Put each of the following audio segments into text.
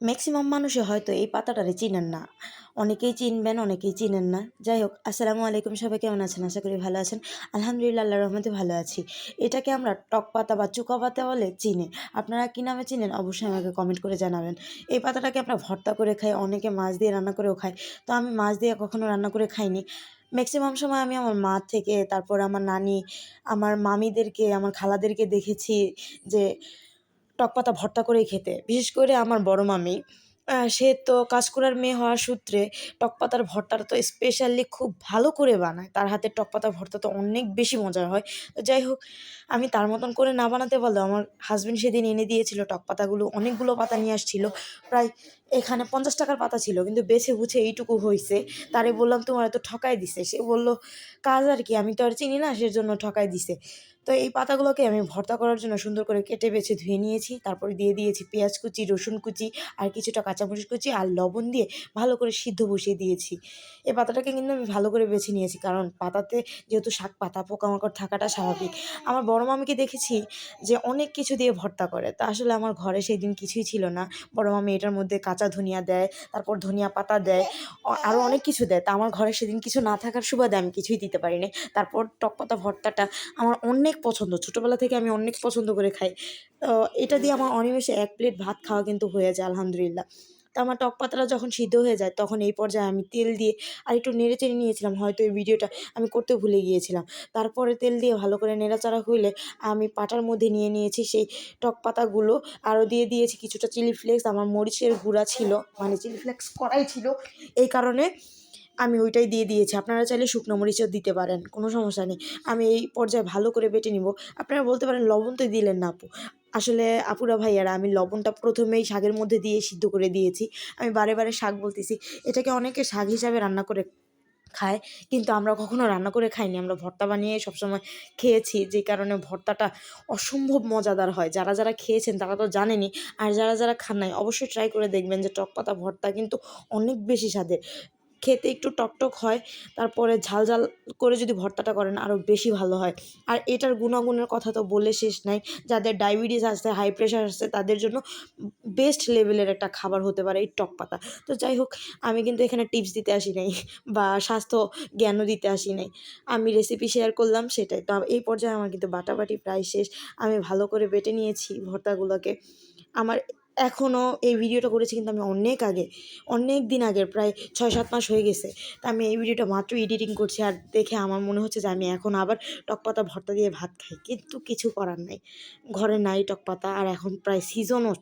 Maximum মানুষে হয়তো এই পাতাটারে চিনেন না। অনেকেই চিনবেন, অনেকেই চিনেন না। যাই হোক, আসসালামু আলাইকুম সবাই, কেমন আছেন? আশা করি ভালো আছেন। আলহামদুলিল্লাহ আল্লাহ রহমতে ভালো আছি। এটাকে আমরা টক পাতা বা চুকা পাতা বলে চিনি। আপনারা কী নামে চিনেন? অবশ্যই আমাকে কমেন্ট করে জানাবেন। এই পাতাটাকে আমরা ভর্তা করে খাই, অনেকে মাছ দিয়ে রান্না করেও খায়। তো আমি মাছ দিয়ে কখনো রান্না করে খাইনি। ম্যাক্সিমাম সময় আমি আমার মা থেকে, তারপর আমার নানি, আমার মামিদেরকে, আমার খালাদেরকে দেখেছি যে টক পাতা ভর্তা করেই খেতে। বিশেষ করে আমার বড় মামি সে তো কাজকুড়ার মেয়ে হওয়ার সূত্রে টক পাতার ভর্তাটা তো স্পেশালি খুব ভালো করে বানায়। তার হাতের টক পাতার ভর্তা তো অনেক বেশি মজার হয়। তো যাই হোক, আমি তার মতন করে না বানাতে পারলেও আমার হাজবেন্ড সেদিন এনে দিয়েছিল টক পাতাগুলো অনেকগুলো পাতা নিয়ে আসছিল। প্রায় এখানে পঞ্চাশ টাকার পাতা ছিল, কিন্তু বেছে বুঝে এইটুকু হয়েছে তারে বললাম, তোমার তো ঠকাই দিছে। সে বলল, কাজ আর কি, আমি তো আর চিনি না, সেজন্য ঠকাই দিছে। তো এই পাতাগুলোকে আমি ভর্তা করার জন্য সুন্দর করে কেটে বেছে ধুয়ে নিয়েছি। তারপরে দিয়ে দিয়েছি পেঁয়াজ কুচি, রসুন কুচি আর কিছুটা কাঁচামরিচ কুচি আর লবণ দিয়ে ভালো করে সিদ্ধ বসিয়ে দিয়েছি। এই পাতাটাকে কিন্তু আমি ভালো করে বেছে নিয়েছি কারণ পাতাতে যেহেতু শাক, পাতা, পোকামাকড় থাকাটা স্বাভাবিক। আমার বড় মামিকে দেখেছি যে অনেক কিছু দিয়ে ভর্তা করে। তা আসলে আমার ঘরে সেই দিন কিছুই ছিল না। বড় মামি এটার মধ্যে কাঁচা ধনিয়া দেয়, তারপর ধনিয়া পাতা দেয় আরও অনেক কিছু দেয়। তা আমার ঘরে সেদিন কিছু না থাকার সুবাদে আমি কিছুই দিতে পারিনি। তারপর টক পাতা ভর্তাটা আমার অনেক পছন্দ। ছোটোবেলা থেকে আমি অনেক পছন্দ করে খাই। এটা দিয়ে আমার অনিমেষে এক প্লেট ভাত খাওয়া কিন্তু হয়ে যায়, আলহামদুলিল্লাহ। তো আমার টক পাতাটা যখন সিদ্ধ হয়ে যায়, তখন এই পর্যায়ে আমি তেল দিয়ে আর একটু নেড়ে চেড়ে নিয়েছিলাম, হয়তো এই ভিডিওটা আমি করতে ভুলে গিয়েছিলাম। তারপরে তেল দিয়ে ভালো করে নেড়াচাড়া হইলে আমি পাটার মধ্যে নিয়ে নিয়েছি সেই টক পাতাগুলো, আরও দিয়ে দিয়েছি কিছুটা চিলি ফ্লেক্স, আমার মরিচের গুঁড়া ছিল মানে চিলি ফ্লেক্স করাই ছিল, এই কারণে আমি ওইটাই দিয়ে দিয়েছি। আপনারা চাইলে শুকনো মরিচও দিতে পারেন, কোনো সমস্যা নেই। আমি এই পর্যায়ে ভালো করে বেটে নিব। আপনারা বলতে পারেন, লবণ তো দিলেন না আপু। আসলে আপুরা ভাইয়ারা, আমি লবণটা প্রথমেই শাকের মধ্যে দিয়ে সিদ্ধ করে দিয়েছি। আমি বারে বারে শাক বলতেছি, এটাকে অনেকে শাক হিসাবে রান্না করে খায়, কিন্তু আমরা কখনো রান্না করে খাইনি। আমরা ভর্তা বানিয়ে সবসময় খেয়েছি, যে কারণে ভর্তাটা অসম্ভব মজাদার হয়। যারা যারা খেয়েছেন তারা তো জানেনি আর যারা যারা খান নাই, অবশ্যই ট্রাই করে দেখবেন যে টক পাতা ভর্তা কিন্তু অনেক বেশি স্বাদের। খেতে একটু টকটক হয়, তারপরে ঝাল ঝাল করে যদি ভর্তাটা করেন আরও বেশি ভালো হয়। আর এটার গুণাগুণের কথা তো বলে শেষ নাই, যাদের ডায়াবেটিস আছে, হাই প্রেশার আছে, তাদের জন্য বেস্ট লেভেলের একটা খাবার হতে পারে এই টক পাতা। তো যাই হোক, আমি কিন্তু এখানে টিপস দিতে আসি নাই বা স্বাস্থ্য জ্ঞানও দিতে আসি নাই। আমি রেসিপি শেয়ার করলাম সেটাই। তো এই পর্যায়ে আমার কিন্তু বাটাবাটি প্রায় শেষ। আমি ভালো করে বেটে নিয়েছি ভর্তাগুলোকে। আমার এখনও এই ভিডিওটা করেছি কিন্তু আমি অনেক আগে, অনেক দিন আগে, প্রায় ছয় সাত মাস হয়ে গেছে। তা আমি এই ভিডিওটা মাত্র এডিটিং করছি আর দেখে আমার মনে হচ্ছে যে আমি এখন আবার টক পাতা ভর্তা দিয়ে ভাত খাই, কিন্তু কিছু করার নাই। ঘরে নাই টক পাতা আর এখন প্রায় সিজনও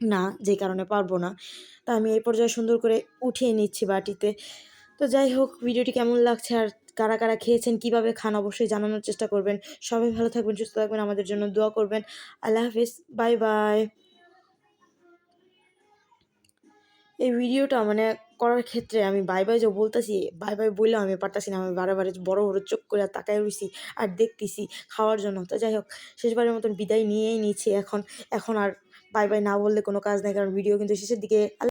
না, যে কারণে পারব না। তা আমি এই পর্যায়ে সুন্দর করে উঠিয়ে নিচ্ছি বাটিতে। তো যাই হোক, ভিডিওটি কেমন লাগছে আর কারা কারা খেয়েছেন, কীভাবে খান অবশ্যই জানানোর চেষ্টা করবেন। সবাই ভালো থাকবেন, সুস্থ থাকবেন, আমাদের জন্য দোয়া করবেন। আল্লাহ হাফিজ, বাই বাই। এই ভিডিওটা মানে করার ক্ষেত্রে আমি বাই বাই যে বলতেছি বাই বাই বললেও আমি পারতাছি না, আমি বারে বারে বড় বড় চোখ করে তাকাই রয়েছি আর দেখতেছি খাওয়ার জন্য। তো যাই হোক, শেষবারের মতন বিদায় নিয়েই নিচ্ছি এখন এখন আর বাই বাই না বললে কোনো কাজ নেই, কারণ ভিডিও কিন্তু শেষের দিকে